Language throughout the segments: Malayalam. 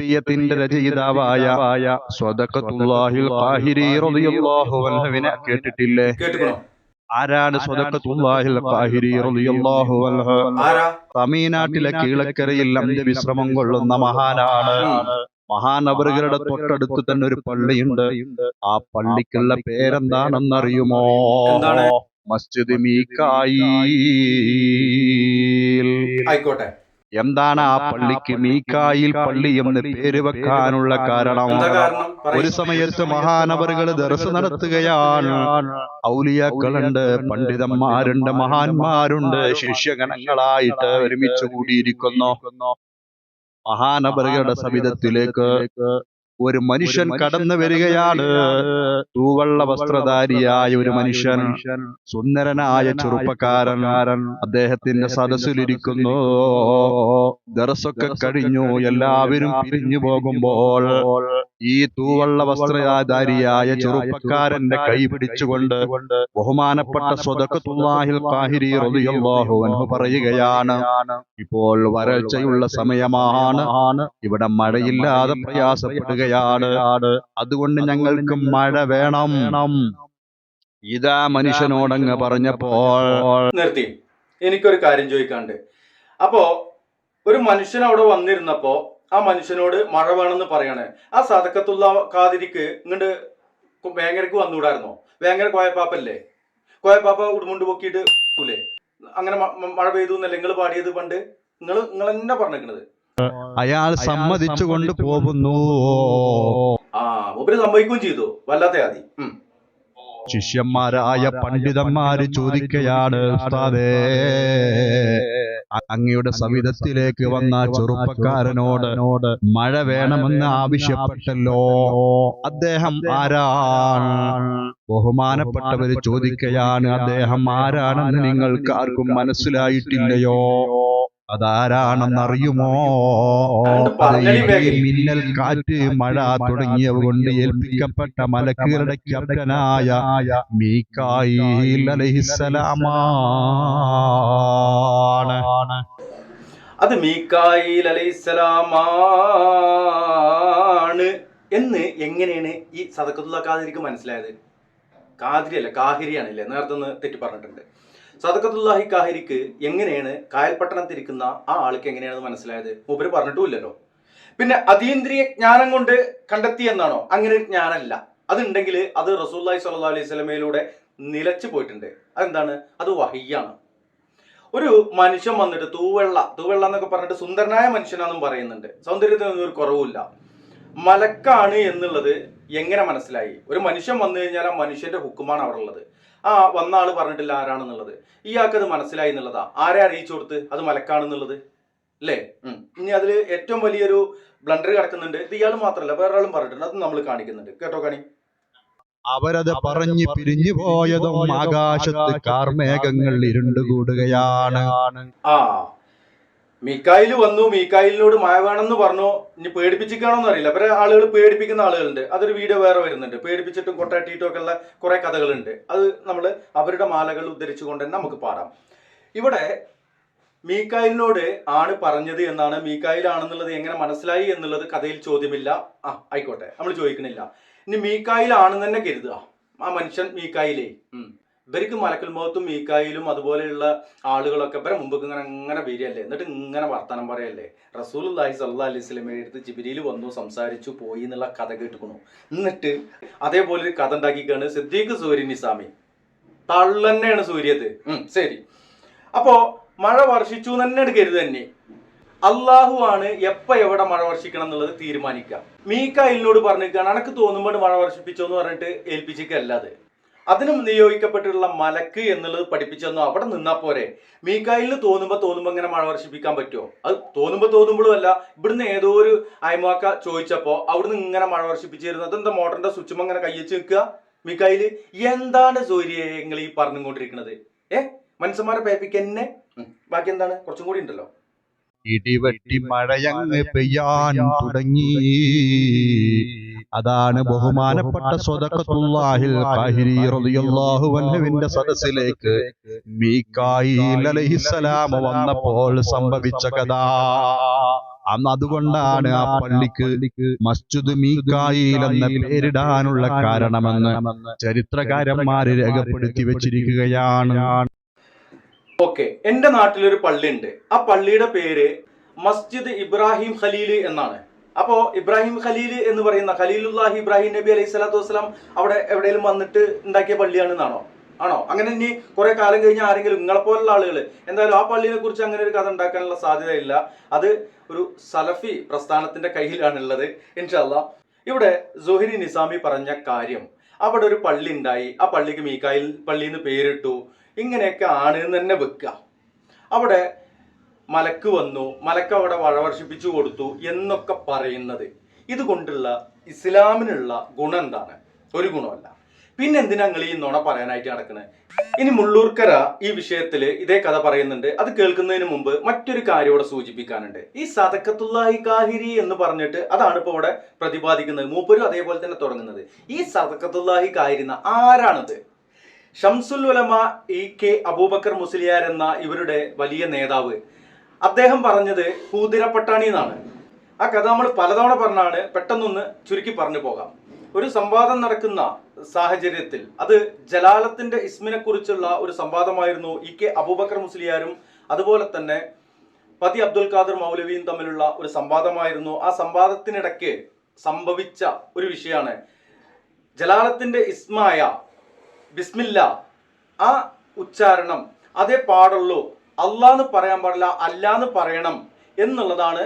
കുത്തുബിയത്തിന്റെ രചയിതാവായ സ്വദഖത്തുല്ലാഹിൽ ഖാഹിരി റളിയല്ലാഹു അൻഹുവിനെ കേട്ടിട്ടില്ലേ? ആരാണ് സ്വദഖത്തുല്ലാഹിൽ ഖാഹിരി റളിയല്ലാഹു അൻഹു? തമിഴ്നാട്ടിലെ കീഴക്കരയിൽ അന്ത്യവിശ്രമം കൊള്ളുന്ന മഹാനാണ്. മഹാനവറുകളുടെ തൊട്ടടുത്ത് തന്നെ ഒരു പള്ളിയുണ്ട്. ആ പള്ളിക്കുള്ള പേരെന്താണെന്നറിയുമോ? മസ്ജിദ് മീക്കായി ആയിക്കോട്ടെ. എന്താണ് ആ പള്ളിക്ക് മീക്കായിൽ പള്ളി എന്ന് പേര് വെക്കാനുള്ള കാരണം. ഒരു സമയത്ത് മഹാനവറുകൾ ദർസ് നടത്തുകയാണ്. ഔലിയാക്കളുണ്ട് പണ്ഡിതന്മാരുണ്ട് മഹാന്മാരുണ്ട് ശിഷ്യഗണങ്ങളായിട്ട് ഒരുമിച്ച് കൂടിയിരിക്കുന്നു. മഹാനവറുകളുടെ സവിധത്തിലേക്ക് ഒരു മനുഷ്യൻ കടന്നു വരികയാണ്. തൂവള്ള വസ്ത്രധാരിയായ ഒരു മനുഷ്യൻ. സുന്ദരനായ ചെറുപ്പക്കാരൻ. അദ്ദേഹത്തിന്റെ സദസ്സിലിരിക്കുന്നു. ദറസൊക്കെ കഴിഞ്ഞു. എല്ലാവരും പിരിഞ്ഞു പോകുമ്പോൾ ഈ തൂവള്ള വസ്ത്രധാരിയായ ചെറുപ്പക്കാരന്റെ കൈ പിടിച്ചുകൊണ്ട് ബഹുമാനപ്പെട്ട സ്വതക്കത്തുല്ലാഹിൽ ഖാഹിരി റളിയല്ലാഹു അൻഹു പറയുകയാണ്. ഇപ്പോൾ വരൾച്ചയുള്ള സമയമാണ്. ഇവിടെ മഴയില്ലാതെ പ്രയാസപ്പെടുകയാണ്. അതുകൊണ്ട് ഞങ്ങൾക്ക് മഴ വേണം. ഇതാ മനുഷ്യനോടങ്ങ് പറഞ്ഞപ്പോൾ നിർത്തി. എനിക്കൊരു കാര്യം ചോദിക്കാണ്ട് അപ്പോ ഒരു മനുഷ്യൻ അവിടെ വന്നിരുന്നപ്പോ ആ മനുഷ്യനോട് മഴ വേണമെന്ന് പറയണേ. ആ സതക്കത്തുള്ള കാതിരിക്ക് ഇങ്ങോട്ട് വേങ്ങരക്ക് വന്നുകൂടായിരുന്നോ വേങ്ങര കോയപ്പാപ്പല്ലേ? കോയപ്പാപ്പ ഉടുമുണ്ട് പൊക്കിയിട്ട് ല്ലേ അങ്ങനെ മഴ പെയ്തു എന്നല്ലേ നിങ്ങൾ പാടിയത് പണ്ട്? നിങ്ങൾ നിങ്ങൾ തന്നെ പറഞ്ഞിരിക്കണത് അയാൾ സമ്മതിച്ചു കൊണ്ട് പോകുന്നു. ആ മൂപ്പര് സംഭവിക്കുകയും ചെയ്തു. വല്ലാത്ത ആദി ഉം. ശിഷ്യന്മാരായ പണ്ഡിതന്മാര് ചോദിക്കയാണ് ഉസ്താദേ അങ്ങയുടെ സവിധത്തിലേക്ക് വന്ന ചെറുപ്പക്കാരനോട് മഴ വേണമെന്ന് ആവശ്യപ്പെട്ടല്ലോ. അദ്ദേഹം ആരാണ്? ബഹുമാനപ്പെട്ടവര് ചോദിക്കയാണ് അദ്ദേഹം ആരാണെന്ന് നിങ്ങൾക്ക് ആർക്കും മനസ്സിലായിട്ടില്ലയോ? അതാരാണെന്നറിയുമോ? മിന്നൽ കാറ്റ് മഴ തുടങ്ങിയവ കൊണ്ട് ഏൽപ്പിക്കപ്പെട്ട മലക്കുകളുടെ ക്യാപ്റ്റനായ മീക്കായിസലാമാണ് അത് മീക്കായിൽ അലൈസലാമാണ് എന്ന് എങ്ങനെയാണ് ഈ സദക്കത്തുള്ള കാതിരിക്ക് മനസ്സിലായത്? കാതിരി അല്ല കാഹിരിയാണ് അല്ലേ? നേരത്തെ ഒന്ന് തെറ്റി പറഞ്ഞിട്ടുണ്ട് സദക്കത്തുല്ലാഹി കാഹിരിക്ക് എങ്ങനെയാണ് കായൽപട്ടണത്തിരിക്കുന്ന ആ ആൾക്ക് എങ്ങനെയാണെന്ന് മനസ്സിലായത്? മൂപ്പര് പറഞ്ഞിട്ടുമില്ലല്ലോ. പിന്നെ അതീന്ദ്രിയ ജ്ഞാനം കൊണ്ട് കണ്ടെത്തി എന്നാണോ? അങ്ങനെ ഒരു ജ്ഞാനമല്ല. അതുണ്ടെങ്കിൽ അത് റസൂല്ലായി സല്ലാ അലൈഹി സ്വലമയിലൂടെ നിലച്ചു പോയിട്ടുണ്ട്. അതെന്താണ്? അത് വഹിയാണ്. ഒരു മനുഷ്യൻ വന്നിട്ട് തൂവെള്ള തൂവെള്ള എന്നൊക്കെ പറഞ്ഞിട്ട് സുന്ദരനായ മനുഷ്യനാന്നും പറയുന്നുണ്ട്. സൗന്ദര്യത്തിനൊന്നും ഒരു കുറവുമില്ല. മലക്കാണ് എന്നുള്ളത് എങ്ങനെ മനസ്സിലായി? ഒരു മനുഷ്യൻ വന്നു കഴിഞ്ഞാൽ ആ മനുഷ്യന്റെ ഹുക്കുമാണ് അവിടെ ഉള്ളത്. ആ വന്ന ആൾ പറഞ്ഞിട്ടില്ല ആരാണെന്നുള്ളത്? ഇയാൾക്ക് അത് മനസ്സിലായി എന്നുള്ളതാ. ആരെ അറിയിച്ചു കൊടുത്ത് അത് മലക്കാണെന്നുള്ളത്? അല്ലേ ഇനി അതിൽ ഏറ്റവും വലിയൊരു ബ്ലണ്ടർ കിടക്കുന്നുണ്ട്. ഇത് ഇയാൾ മാത്രമല്ല വേറെ ആളും പറഞ്ഞിട്ടുണ്ട്. അത് നമ്മൾ കാണിക്കുന്നുണ്ട്. കേട്ടോ കാണി? അവരത് പറഞ്ഞു പിരിഞ്ഞു പോയതും ആകാശത്ത് കാർമേഘങ്ങൾ ഇരുണ്ടുകൂടുകയാണ്. ആ. മീക്കായിൽ വന്നു മീക്കായിലിനോട് മഴ വേണമെന്ന് പറഞ്ഞു ഇനി പേടിപ്പിച്ചിക്കാണോന്ന് അറിയില്ല. അവരെ ആളുകൾ പേടിപ്പിക്കുന്ന ആളുകളുണ്ട്. അതൊരു വീഡിയോ വേറെ വരുന്നുണ്ട്. പേടിപ്പിച്ചിട്ടും കൊട്ടാട്ടിയിട്ടും ഒക്കെ ഉള്ള കുറെ കഥകളുണ്ട്. അത് നമ്മൾ അവരുടെ മാലകൾ ഉദ്ധരിച്ചുകൊണ്ട് തന്നെ നമുക്ക് പാടാം. ഇവിടെ മീക്കായിലിനോട് ആണ് പറഞ്ഞത് എന്നാണ്. മീക്കായിലാണെന്നുള്ളത് എങ്ങനെ മനസ്സിലായി എന്നുള്ളത് കഥയിൽ ചോദ്യമില്ല. ആ ആയിക്കോട്ടെ. നമ്മൾ ചോദിക്കണില്ല. ഇനി മീക്കായിലാണെന്ന് തന്നെ കരുതുക. ആ മനുഷ്യൻ മീക്കായിലേ. ഇവർക്ക് മലക്കൽ മുഖത്തും മീക്കായിലും അതുപോലെയുള്ള ആളുകളൊക്കെ ഇവരെ മുമ്പ് ഇങ്ങനെ ഇങ്ങനെ വരികയല്ലേ. എന്നിട്ട് ഇങ്ങനെ വർത്തമാനം പറയല്ലേ. റസൂൽ അള്ളാഹി സല്ലാ അലൈഹി സ്വലമയുടെ അടുത്ത് ജിബിരിയിൽ വന്നു സംസാരിച്ചു പോയി എന്നുള്ള കഥ കേട്ടുക്കണു എന്നിട്ട് അതേപോലെ ഒരു കഥ ഉണ്ടാക്കിക്കാണ് സിദ്ദീഖ് സൂര്യൻ നിസാമി. തള്ളന്നെയാണ് സൂര്യത് ശരി. അപ്പോ മഴ വർഷിച്ചു തന്നെ കരുത് തന്നെ അള്ളാഹു ആണ് എപ്പ എവിടെ മഴ വർഷിക്കണം എന്നുള്ളത് തീരുമാനിക്കാം മീക്കായിലിനോട് പറഞ്ഞിരിക്കുകയാണ് അനക്ക് തോന്നുമ്പോൾ മഴ വർഷിപ്പിച്ചോ എന്ന് പറഞ്ഞിട്ട് ഏൽപ്പിച്ചിക്കല്ലാതെ അതിനും നിയോഗിക്കപ്പെട്ടിട്ടുള്ള മലക്ക് എന്നുള്ളത് പഠിപ്പിച്ചെന്നോ അവിടെ നിന്നാ പോരെ. മീക്കായിലിന് തോന്നുമ്പോ തോന്നുമ്പോ ഇങ്ങനെ മഴ വർഷിപ്പിക്കാൻ പറ്റുമോ അത് തോന്നുമ്പോ തോന്നുമ്പോഴും അല്ല. ഇവിടുന്ന് ഏതോ ഒരു അയമാക്ക ചോദിച്ചപ്പോ അവിടുന്ന് ഇങ്ങനെ മഴ വർഷിപ്പിച്ചിരുന്നു. അതെന്താ മോട്ടറിന്റെ സ്വിച്ചും അങ്ങനെ കയ്യച്ച് നിൽക്കുക? മീക്കായിൽ എന്താണ് സൂര്യങ്ങൾ ഈ പറഞ്ഞുകൊണ്ടിരിക്കുന്നത്? ഏ? മനുഷ്യന്മാരെ പേപ്പിക്കന്നെ. ബാക്കി എന്താണ്? കുറച്ചും കൂടി ഉണ്ടല്ലോ. ഇടിവെട്ടി മഴയങ്ങ് പെയ്യാൻ തുടങ്ങി. അതാണ് ബഹുമാനപ്പെട്ട സ്വതക്കത്തുള്ളാഹിൽ ഖാഹിരി റളിയല്ലാഹു അൻഹുവിന്റെ സദസ്സിലേക്ക് മീകായിൽ അലൈഹിസ്സലാം വന്നപ്പോൾ സംഭവിച്ച കഥ അന്ന് അതുകൊണ്ടാണ് ആ പള്ളിക്ക് മസ്ജിദ് മീക്കായിൽ എന്ന പേരിടാനുള്ള കാരണമെന്ന് ചരിത്രകാരന്മാര് രേഖപ്പെടുത്തി വെച്ചിരിക്കുകയാണ്. ഓക്കെ എന്റെ നാട്ടിലൊരു പള്ളിയുണ്ട്. ആ പള്ളിയുടെ പേര് മസ്ജിദ് ഇബ്രാഹിം ഖലീൽ എന്നാണ്. അപ്പോ ഇബ്രാഹിം ഖലീൽ എന്ന് പറയുന്ന ഖലീലുല്ലാഹി ഇബ്രാഹിം നബി അലൈഹി സ്വലാത്തു വസ്സലാം അവിടെ എവിടെയെങ്കിലും വന്നിട്ട് ഉണ്ടാക്കിയ പള്ളിയാണെന്നാണോ? ആണോ? അങ്ങനെ ഇനി കുറെ കാലം കഴിഞ്ഞ് ആരെങ്കിലും നിങ്ങളെ പോലുള്ള ആളുകൾ എന്തായാലും ആ പള്ളിയെ കുറിച്ച് അങ്ങനെ ഒരു കഥ ഉണ്ടാക്കാനുള്ള സാധ്യതയില്ല. അത് ഒരു സലഫി പ്രസ്ഥാനത്തിന്റെ കയ്യിലാണുള്ളത് ഇൻഷല്ല ഇവിടെ ജോഹിരി നിസാമി പറഞ്ഞ കാര്യം അവിടെ ഒരു പള്ളി ഉണ്ടായി. ആ പള്ളിക്ക് മീക്കായിൽ പള്ളി എന്ന് പേരിട്ടു. ഇങ്ങനെയൊക്കെ ആണ് തന്നെ വെക്കുക. അവിടെ മലക്ക് വന്നു മലക്ക് അവിടെ വഴവർഷിപ്പിച്ചു കൊടുത്തു എന്നൊക്കെ പറയുന്നത്. ഇതുകൊണ്ടുള്ള ഇസ്ലാമിനുള്ള ഗുണം എന്താണ്? ഒരു ഗുണമല്ല. പിന്നെ എന്തിനാ നിങ്ങൾ ഈ നുണ പറയാനായിട്ട് നടക്കുന്നത് ഇനി മുള്ളൂർക്കര ഈ വിഷയത്തിൽ ഇതേ കഥ പറയുന്നുണ്ട്. അത് കേൾക്കുന്നതിന് മുമ്പ് മറ്റൊരു കാര്യം ഇവിടെ സൂചിപ്പിക്കാനുണ്ട്. ഈ സദക്കത്തുല്ലാഹി കാഹിരി എന്ന് പറഞ്ഞിട്ട് അതാണ് ഇപ്പോൾ ഇവിടെ പ്രതിപാദിക്കുന്നത്. മൂപ്പരും അതേപോലെ തന്നെ തുടങ്ങുന്നത്. ഈ സദക്കത്തുല്ലാഹി കാഹിരിന്ന ആരാണത്? ഷംസുൽ ഉലമ ഇ കെ അബൂബക്കർ മുസ്ലിയാർ എന്ന ഇവരുടെ വലിയ നേതാവ്. അദ്ദേഹം പറഞ്ഞത് കൂതിരപ്പട്ടാണി എന്നാണ്. ആ കഥ നമ്മൾ പലതവണ പറഞ്ഞാണ് പെട്ടെന്നൊന്ന് ചുരുക്കി പറഞ്ഞു പോകാം. ഒരു സംവാദം നടക്കുന്ന സാഹചര്യത്തിൽ അത് ജലാലത്തിന്റെ ഇസ്മിനെ കുറിച്ചുള്ള ഒരു സംവാദമായിരുന്നു. ഇ കെ അബൂബക്കർ മുസ്ലിയാരും അതുപോലെ തന്നെ പതി അബ്ദുൽ ഖാദർ മൗലവിയും തമ്മിലുള്ള ഒരു സംവാദമായിരുന്നു. ആ സംവാദത്തിനിടയ്ക്ക് സംഭവിച്ച ഒരു വിഷയമാണ്. ജലാലത്തിന്റെ ഇസ്മായ ബിസ്മില്ല ആ ഉച്ചാരണം അതേ പാടുള്ളൂ. അള്ളാന്ന് പറയാൻ പാടില്ല അല്ലാന്ന് പറയണം എന്നുള്ളതാണ്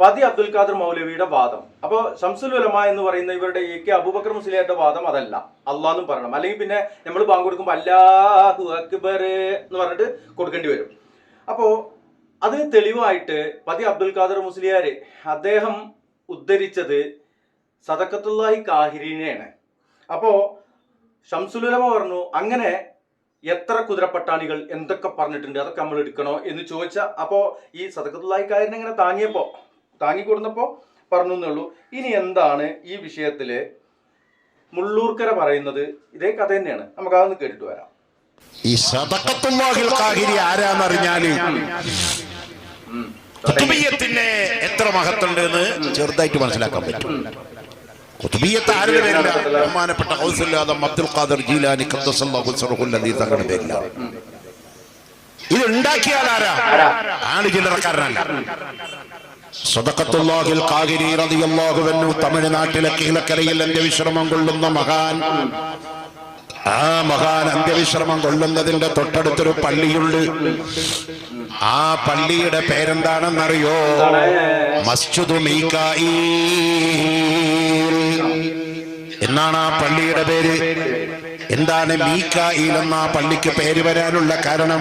പതി അബ്ദുൽ ഖാദർ മൗലവിയുടെ വാദം. അപ്പോൾ ഷംസുൽ ഉലമ എന്ന് പറയുന്ന ഇവരുടെ എ കെ അബൂബക്കർ മുസ്ലിയാരുടെ വാദം അതല്ല. അള്ളാന്നും പറയണം. അല്ലെങ്കിൽ പിന്നെ നമ്മൾ ബാങ്ക് കൊടുക്കുമ്പോൾ അല്ലാഹു അക്ബർ എന്ന് പറഞ്ഞിട്ട് കൊടുക്കേണ്ടി വരും. അപ്പോൾ അത് തെളിവായിട്ട് പതി അബ്ദുൽ ഖാദർ മുസ്ലിയാർ അദ്ദേഹം ഉദ്ധരിച്ചത് സദക്കത്തുല്ലാഹി കാഹിരീനെയാണ്. അപ്പോൾ ഷംസുലുലമ പറഞ്ഞു അങ്ങനെ എത്ര കുതിരപ്പട്ടാണികൾ എന്തൊക്കെ പറഞ്ഞിട്ടുണ്ട് അതൊക്കെ നമ്മൾ എടുക്കണോ എന്ന് ചോദിച്ച അപ്പോ ഈ സദക്കത്തുള്ളായി കാര്യം ഇങ്ങനെ താങ്ങിയപ്പോ താങ്ങി കൊടുന്നപ്പോ പറഞ്ഞു എന്നുള്ളൂ ഇനി എന്താണ് ഈ വിഷയത്തിൽ മുള്ളൂർക്കര പറയുന്നത്? ഇതേ കഥ തന്നെയാണ്. നമുക്ക് അതൊന്ന് കേട്ടിട്ട് വരാം. ഈ കാഹിരി കുത്തുബിയത്തിന്റെ എത്ര മഹത്തുണ്ട് എന്ന് ചെറുതായിട്ട് മനസ്സിലാക്കാൻ പറ്റും. ബഹുമാനപ്പെട്ട അബ്ദുൽ ഖാദർ ജീലാനി തങ്ങളുടെ പേരില്ല ഇത് ഉണ്ടാക്കിയാൽ ആരാ? റളിയല്ലാഹു അൻഹു തമിഴ്നാട്ടിലെ കീഴക്കരയിൽ അന്ത്യവിശ്രമം കൊള്ളുന്ന മഹാൻ ആ മഹാൻ അന്ത്യവിശ്രമം കൊള്ളുന്നതിന്റെ തൊട്ടടുത്തൊരു പള്ളിയുണ്ട്. ആ പള്ളിയുടെ പേരെന്താണെന്നറിയോ? മസ്ജിദ് എന്നാണ് ആ പള്ളിയുടെ പേര്? എന്താണ് മീക്കായിൽ എന്ന ആ പള്ളിക്ക് പേര് വരാനുള്ള കാരണം?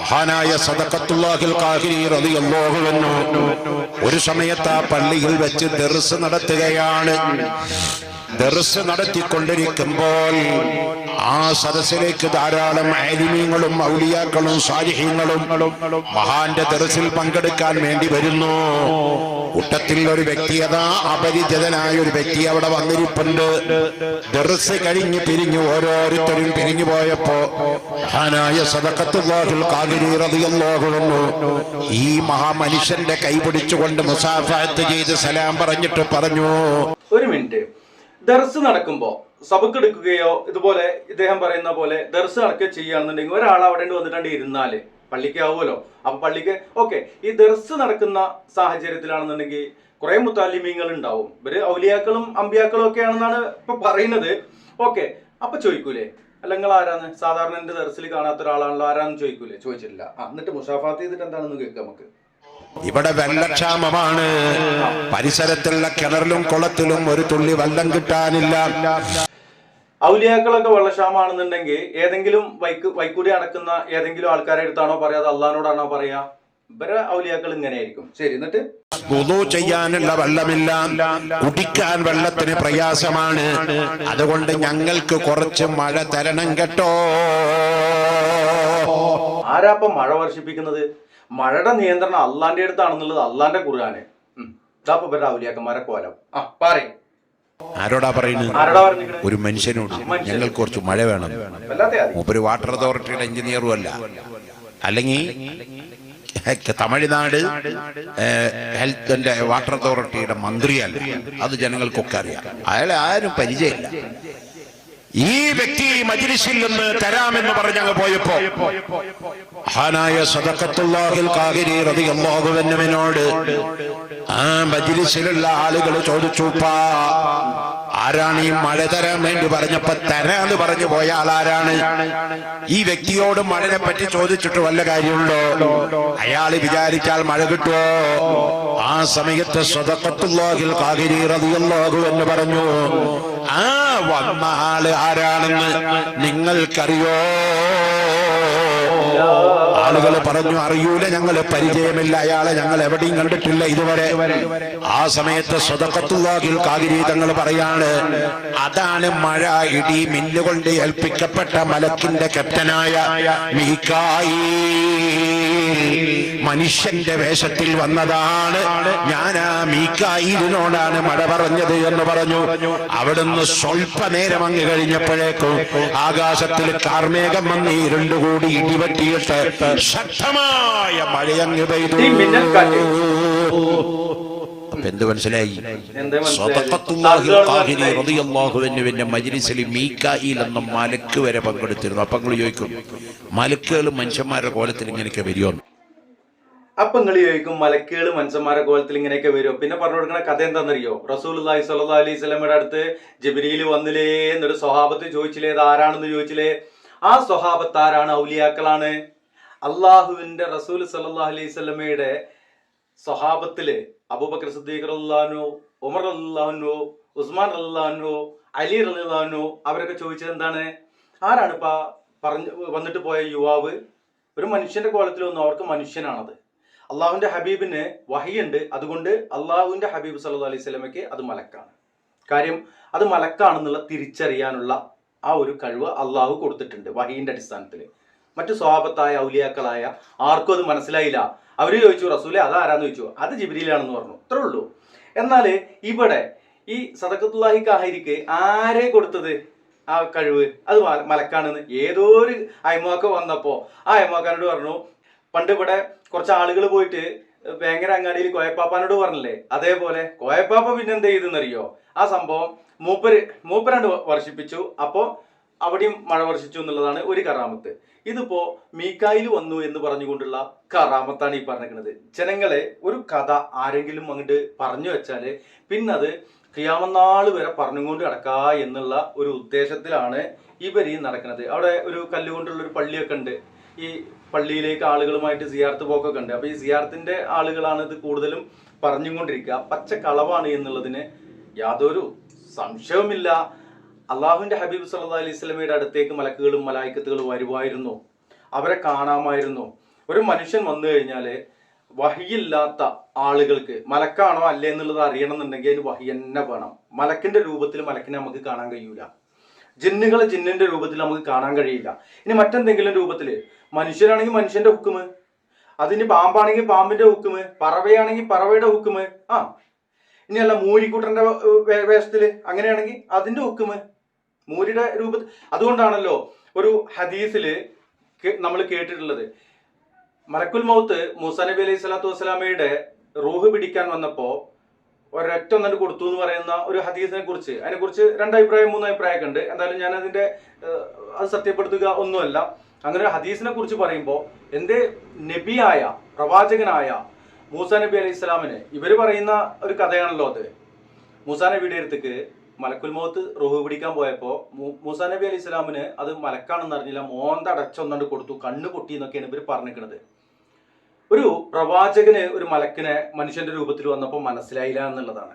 മഹാനായ സദക്കത്തുല്ലാഹിൽ ഒരു സമയത്ത് ആ പള്ളിയിൽ വെച്ച് ദർസ് നടത്തുകയാണ്. ദർസ് നടത്തിക്കൊണ്ടിരിക്കുമ്പോൾ ആ സദസ്സിലേക്ക് ധാരാളം ആലിമീങ്ങളും ഔലിയാക്കളും സാലിഹ്യങ്ങളും മഹാന്റെ ദർസിൽ പങ്കെടുക്കാൻ വേണ്ടി വരുന്നു. കൂട്ടത്തിൽ ഒരു വ്യക്തി അതാ അപരിചിതനായ ഒരു വ്യക്തി അവിടെ വന്നിരിപ്പുണ്ട്. ദർസ് കഴിഞ്ഞ് പിരിഞ്ഞു ഓരോരുത്തരും പിരിഞ്ഞു പോയപ്പോ മഹാനായ സദഖത്തുല്ലാഹുൽ ഖാദിരി റളിയല്ലാഹു അൻഹു ഈ മഹാമനുഷ്യന്റെ കൈ പിടിച്ചുകൊണ്ട് മുസാഫഹത്ത് ചെയ്ത് സലാം പറഞ്ഞിട്ട് പറഞ്ഞു. ഒരു മിനിറ്റ്. ദർസ് നടക്കുമ്പോ സബക്കെടുക്കുകയോ ഇതുപോലെ ഇദ്ദേഹം പറയുന്ന പോലെ ദർസ് നടക്കുകയോ ചെയ്യുകയാണെന്നുണ്ടെങ്കിൽ ഒരാൾ അവിടെ വന്നിട്ടുണ്ട് ഇരുന്നാൽ പള്ളിക്ക് ആവുമല്ലോ. അപ്പൊ പള്ളിക്ക് ഓക്കെ ഈ ദർസ് നടക്കുന്ന സാഹചര്യത്തിലാണെന്നുണ്ടെങ്കിൽ കുറെ മുത്താലിമീങ്ങൾ ഉണ്ടാവും. ഇവർ ഔലിയാക്കളും അമ്പിയാക്കളും ഒക്കെ ആണെന്നാണ് ഇപ്പൊ പറയുന്നത്. ഓക്കെ അപ്പൊ ചോദിക്കൂലേ? അല്ലെങ്കിൽ ആരാന്ന്? സാധാരണ എന്റെ ദർസിൽ കാണാത്ത ഒരാളാണല്ലോ ആരാന്ന് ചോദിക്കൂലേ? ചോദിച്ചിട്ടില്ല. എന്നിട്ട് മുഷാഫാത്ത് ചെയ്തിട്ട് എന്താണെന്ന് കേൾക്കാം നമുക്ക്. ഇവിടെ വെള്ളക്ഷാമമാണ്. പരിസരത്തുള്ള കിണറിലും കുളത്തിലും ഒരു തുള്ളി വെള്ളം കിട്ടാനില്ല. ഔലിയാക്കളൊക്കെ വെള്ളക്ഷാമാണെന്നുണ്ടെങ്കിൽ ഏതെങ്കിലും വൈക്ക് വൈക്കൂടി അടക്കുന്ന ഏതെങ്കിലും ആൾക്കാരെ അടുത്താണോ പറയാ? അള്ളഹാനോടാണോ പറയാ? ഇവരെ ഔലിയാക്കൾ ഇങ്ങനെയായിരിക്കും. ശരി എന്നിട്ട്? വുളു ചെയ്യാനുള്ള വെള്ളമില്ല. കുടിക്കാൻ വെള്ളത്തിന് പ്രയാസമാണ്. അതുകൊണ്ട് ഞങ്ങൾക്ക് കുറച്ച് മഴ തരണം കേട്ടോ. ആരാപ്പം മഴ വർഷിപ്പിക്കുന്നത്? മഴയുടെ നിയന്ത്രണം അള്ളാന്റെ അടുത്താണെന്നുള്ളത് അള്ളാന്റെ കുറുകാന് ഇതാപ്പ ഔലിയാക്കന്മാരെ കോലം. ആ പറയും. ആരോടാ പറയുന്നത്? ഒരു മനുഷ്യനോട്. ഞങ്ങൾക്ക് കുറച്ച് മഴ വേണം. ഒരു വാട്ടർ അതോറിറ്റിയുടെ എഞ്ചിനീയറും അല്ല. അല്ലെങ്കിൽ തമിഴ്നാട് ഹെൽത്തിന്റെ വാട്ടർ അതോറിറ്റിയുടെ മന്ത്രിയല്ല. അത് ജനങ്ങൾക്കൊക്കെ അറിയാം. അയാളെ ആരും പരിചയമില്ല. ഈ വ്യക്തി മജിലിസിൽ നിന്ന് തരാമെന്ന് പറഞ്ഞങ്ങ് പോയപ്പോ മഹാനായ സദക്കത്തുള്ളാഹിൽ കാഹിരി റളിയല്ലാഹുവിനോട് ആ മജിലിസിലുള്ള ആളുകൾ ചോദിച്ചുപ്പാ ആരാണ് ഈ മഴ തരാൻ വേണ്ടി പറഞ്ഞപ്പോ തരാന്ന് പറഞ്ഞു പോയ ആളാരാണ്? ഈ വ്യക്തിയോട് മഴനെ പറ്റി ചോദിച്ചിട്ട് വല്ല കാര്യമുണ്ടോ? അയാൾ വിചാരിച്ചാൽ മഴ കിട്ടുമോ ആ സമയത്ത് സദക്കത്തുള്ളാഹിൽ കാഹിരി റളിയല്ലാഹു എന്ന് പറഞ്ഞു ആ വന്ന ആൾ ആരാണെന്ന് നിങ്ങൾക്കറിയോ? ആളുകൾ പറഞ്ഞു അറിയൂല ഞങ്ങൾ പരിചയമില്ല. അയാളെ ഞങ്ങൾ എവിടെയും കണ്ടിട്ടില്ല ഇതുവരെ. ആ സമയത്ത് സ്വതക്കത്തുള്ളാകിൽ കാതിരി തങ്ങൾ പറയാണ് അതാണ് മഴ ഇടി മിന്നുകൊണ്ട് ഏൽപ്പിക്കപ്പെട്ട മലക്കിന്റെ കെപ്റ്റനായ മീക്കായി മനുഷ്യന്റെ വേഷത്തിൽ വന്നതാണ്. ഞാൻ ആ മീക്കായിരുന്നോടാണ് മഴ പറഞ്ഞത് എന്ന് പറഞ്ഞു. അവിടുന്ന് സ്വല്പനേരം അങ്ങ് കഴിഞ്ഞപ്പോഴേക്കും ആകാശത്തിൽ കാർമേഘം വന്ന് ഇരുണ്ടുകൂടി ഇടിവെട്ടിയിട്ട് ശക്തമായ മഴയങ്ങ് പെയ്തു. എന്ത് മനസ്സിലായി? മജ്ലിസിൽ മീക്കായിൽ എന്ന മലക്ക് വരെ പങ്കെടുത്തിരുന്നു. അപ്പൊ നിങ്ങൾ ചോദിക്കും മലക്കുകൾ മനുഷ്യന്മാരുടെ കോലത്തിൽ ഇങ്ങനെയൊക്കെ വരുമോ അപ്പൊ നിങ്ങൾ ചോദിക്കും മലക്കുകൾ മനുഷ്യന്മാരെ കോലത്തിൽ ഇങ്ങനെയൊക്കെ വരും പിന്നെ പറഞ്ഞു കൊടുക്കുന്ന കഥ എന്താണെന്നറിയോ? റസൂൽ അള്ളാഹി സല്ലാ അലൈഹി സ്വലമയുടെ അടുത്ത് ജബിരിയിൽ വന്നില്ലേ എന്നൊരു സ്വഹാബത്ത് ചോദിച്ചില്ലേ ഇത് ആരാണെന്ന് ചോദിച്ചില്ലേ? ആ സ്വഹാബത്താരാണ് ഔലിയാക്കളാണ്. അള്ളാഹുവിന്റെ റസൂൽ സല്ലാ അലൈഹി സ്വലമയുടെ സ്വഹാബത്തിൽ അബൂബക്കർ സിദ്ദീഖ് അള്ളഹാനു ഉമർ അള്ളഹാനോ ഉസ്മാൻ അള്ളഹാനോ അലി അള്ളാഹുനു അവരൊക്കെ ചോദിച്ചത് എന്താണ്? ആരാണ് ഇപ്പൊ പറഞ്ഞു വന്നിട്ട് പോയ യുവാവ്? ഒരു മനുഷ്യന്റെ കോലത്തിൽ വന്നു അവർക്ക് മനുഷ്യനാണത്. അള്ളാഹുവിന്റെ ഹബീബിന് വഹിയുണ്ട്. അതുകൊണ്ട് അള്ളാഹുവിന്റെ ഹബീബ് സല്ലു അലൈഹി സ്വലമയ്ക്ക് അത് മലക്കാണ്. കാര്യം അത് മലക്കാണെന്നുള്ള തിരിച്ചറിയാനുള്ള ആ ഒരു കഴിവ് അള്ളാഹു കൊടുത്തിട്ടുണ്ട് വഹീന്റെ അടിസ്ഥാനത്തിൽ മറ്റു സ്വാപത്തായ ഔലിയാക്കളായ ആർക്കും അത് മനസ്സിലായില്ല. അവർ ചോദിച്ചു റസൂലെ അതാരാന്ന് ചോദിച്ചു? അത് ജിബിരിയിലാണെന്ന് പറഞ്ഞു. അത്രേ ഉള്ളൂ. എന്നാൽ ഇവിടെ ഈ സദക്കത്തുല്ലാഹി കാഹിരിക്ക് ആരെ കൊടുത്തത് ആ കഴിവ്? അത് മല- മലക്കാണെന്ന്. ഏതോ ഒരു അയമാക്ക വന്നപ്പോൾ ആ അയമാക്കാനോട് പറഞ്ഞു പണ്ട് ഇവിടെ കുറച്ച് ആളുകൾ പോയിട്ട് ഭയങ്കര അങ്ങാടിയിൽ കോയപ്പാപ്പാനോട് പറഞ്ഞില്ലേ? അതേപോലെ കോയപ്പാപ്പ പിന്നെ എന്ത് ചെയ്തെന്നറിയോ? ആ സംഭവം മൂപ്പര് മൂപ്പരണ്ട് വർഷിപ്പിച്ചു. അപ്പോൾ അവിടെയും മഴ വർഷിച്ചു എന്നുള്ളതാണ് ഒരു കറാമത്ത്. ഇതിപ്പോ മീക്കായിൽ വന്നു എന്ന് പറഞ്ഞുകൊണ്ടുള്ള കറാമത്താണ് ഈ പറഞ്ഞിരിക്കുന്നത്. ജനങ്ങളെ ഒരു കഥ ആരെങ്കിലും അങ്ങോട്ട് പറഞ്ഞു വെച്ചാൽ അത് ക്രിയാമനാൾ വരെ പറഞ്ഞുകൊണ്ട് കിടക്കാ എന്നുള്ള ഒരു ഉദ്ദേശത്തിലാണ് ഇവർ ഈ നടക്കുന്നത്. അവിടെ ഒരു കല്ലുകൊണ്ടുള്ള ഒരു പള്ളിയൊക്കെ ഉണ്ട്. ഈ പള്ളിയിലേക്ക് ആളുകളുമായിട്ട് സിയാർത്ത് പോക്കൊക്കെ ഉണ്ട്. അപ്പൊ ഈ സിയാർത്തിന്റെ ആളുകളാണ് ഇത് കൂടുതലും പറഞ്ഞുകൊണ്ടിരിക്കുക. പച്ച കളവാണ് എന്നുള്ളതിന് യാതൊരു സംശയവുമില്ല. അള്ളാഹുവിന്റെ ഹബീബ് സല്ലാ അലൈഹി സ്വലമയുടെ അടുത്തേക്ക് മലക്കുകളും മലായിക്കത്തുകളും വരുമായിരുന്നു അവരെ കാണാമായിരുന്നു. ഒരു മനുഷ്യൻ വന്നു കഴിഞ്ഞാൽ വഹിയില്ലാത്ത ആളുകൾക്ക് മലക്കാണോ അല്ലേ എന്നുള്ളത് അറിയണമെന്നുണ്ടെങ്കിൽ അതിന് വഹി തന്നെ വേണം. മലക്കിന്റെ രൂപത്തിൽ മലക്കിനെ നമുക്ക് കാണാൻ കഴിയൂല. ജിന്നുകളെ ജിന്നിന്റെ രൂപത്തിൽ നമുക്ക് കാണാൻ കഴിയില്ല. ഇനി മറ്റെന്തെങ്കിലും രൂപത്തിൽ മനുഷ്യരാണെങ്കിൽ മനുഷ്യന്റെ ഹുക്കുമ്. അതിന് പാമ്പാണെങ്കിൽ പാമ്പിന്റെ ഹുക്കുമ്. പറവയാണെങ്കിൽ പറവയുടെ ഹുക്കുമ്. ആ ഇനി മൂരിക്കൂട്ടന്റെ വേഷത്തിൽ അങ്ങനെയാണെങ്കിൽ അതിന്റെ ഒക്കുമ് മൂരിയുടെ രൂപത്തിൽ അതുകൊണ്ടാണല്ലോ ഒരു ഹദീസിൽ നമ്മൾ കേട്ടിട്ടുള്ളത്. മലക്കുൽ മൗത്ത് മൂസ നബി അലൈഹി സ്വലാത്തു വസ്സലാമയുടെ റൂഹ് പിടിക്കാൻ വന്നപ്പോ ഒരൊറ്റ ഒന്നിട്ട് കൊടുത്തു എന്ന് പറയുന്ന ഒരു ഹദീസിനെ കുറിച്ച് അതിനെ കുറിച്ച് രണ്ടഭിപ്രായം മൂന്ന് അഭിപ്രായമൊക്കെ ഉണ്ട്. എന്തായാലും ഞാൻ അതിന്റെ അത് സത്യപ്പെടുത്തുക ഒന്നുമല്ല. അങ്ങനെ ഒരു ഹദീസിനെ കുറിച്ച് പറയുമ്പോൾ എന്റെ നബിയായ പ്രവാചകനായ മൂസ നബി അലൈഹി സ്വലാമിന്. ഇവർ പറയുന്ന ഒരു കഥയാണല്ലോ അത്. മൂസ നബിയുടെ അടുത്തേക്ക് മലക്കുൽ മൗത്ത് റുഹു പിടിക്കാൻ പോയപ്പോൾ മൂസ നബി അലൈഹി സ്വലാമിന് അത് മലക്കാണെന്ന് അറിഞ്ഞില്ല മോന്ത കൊടുത്തു കണ്ണ് പൊട്ടി എന്നൊക്കെയാണ് ഇവർ പറഞ്ഞിരിക്കുന്നത്. ഒരു പ്രവാചകന് ഒരു മലക്കിനെ മനുഷ്യന്റെ രൂപത്തിൽ വന്നപ്പോൾ മനസ്സിലായില്ല എന്നുള്ളതാണ്.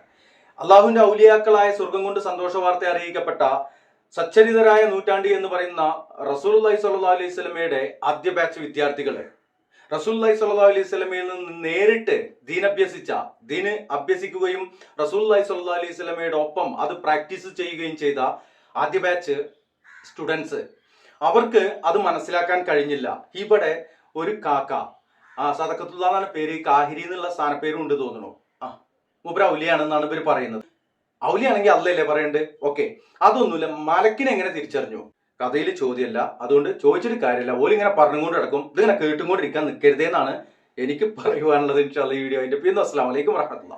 അള്ളാഹുവിന്റെ ഔലിയാക്കളായ സ്വർഗം കൊണ്ട് സന്തോഷ വാർത്ത അറിയിക്കപ്പെട്ട സച്ചരിതരായ നൂറ്റാണ്ടി എന്ന് പറയുന്ന റസൂൽ അലൈഹി സ്വല്ലാ അലൈഹി സ്വലമയുടെ ആദ്യ ബാച്ച് വിദ്യാർത്ഥികൾ റസൂൽ സല്ലാ അലൈഹി സ്വലമയിൽ നിന്ന് നേരിട്ട് ദീൻ അഭ്യസിച്ച ദീന് അഭ്യസിക്കുകയും റസൂല്ലായി സല്ലാ അലൈഹി സ്വലമയുടെ ഒപ്പം അത് പ്രാക്ടീസ് ചെയ്യുകയും ചെയ്ത ആദ്യ ബാച്ച് സ്റ്റുഡൻസ് അവർക്ക് അത് മനസ്സിലാക്കാൻ കഴിഞ്ഞില്ല. ഇവിടെ ഒരു കാക്ക ആ സദക്കത്തുള്ള എന്നാണ് പേര് കാഹിരി എന്നുള്ള സ്ഥാനപ്പേരും ഉണ്ട് തോന്നുന്നു. ആ മുബ്ര ഔലിയാണെന്നാണ് ഇവർ പറയുന്നത്. ഔലിയാണെങ്കിൽ അല്ലല്ലേ പറയണ്ട് ഓക്കെ അതൊന്നുമില്ല. മലക്കിനെ എങ്ങനെ തിരിച്ചറിഞ്ഞു? കഥയിൽ ചോദ്യമല്ല. അതുകൊണ്ട് ചോദിച്ചിട്ട് കാര്യമില്ല. ഓലിങ്ങനെ പറഞ്ഞുകൊണ്ട് കിടക്കും ഇതിങ്ങനെ കേട്ടുകൊണ്ടിരിക്കാൻ നിൽക്കരുതേന്നാണ് എനിക്ക് പറയുവാനുള്ളത് ഇൻഷാല്ല ഈ വീഡിയോ. അതിന്റെ പിന്നെ അസ്സാം വലൈക്കും വറഹമത്തുള്ള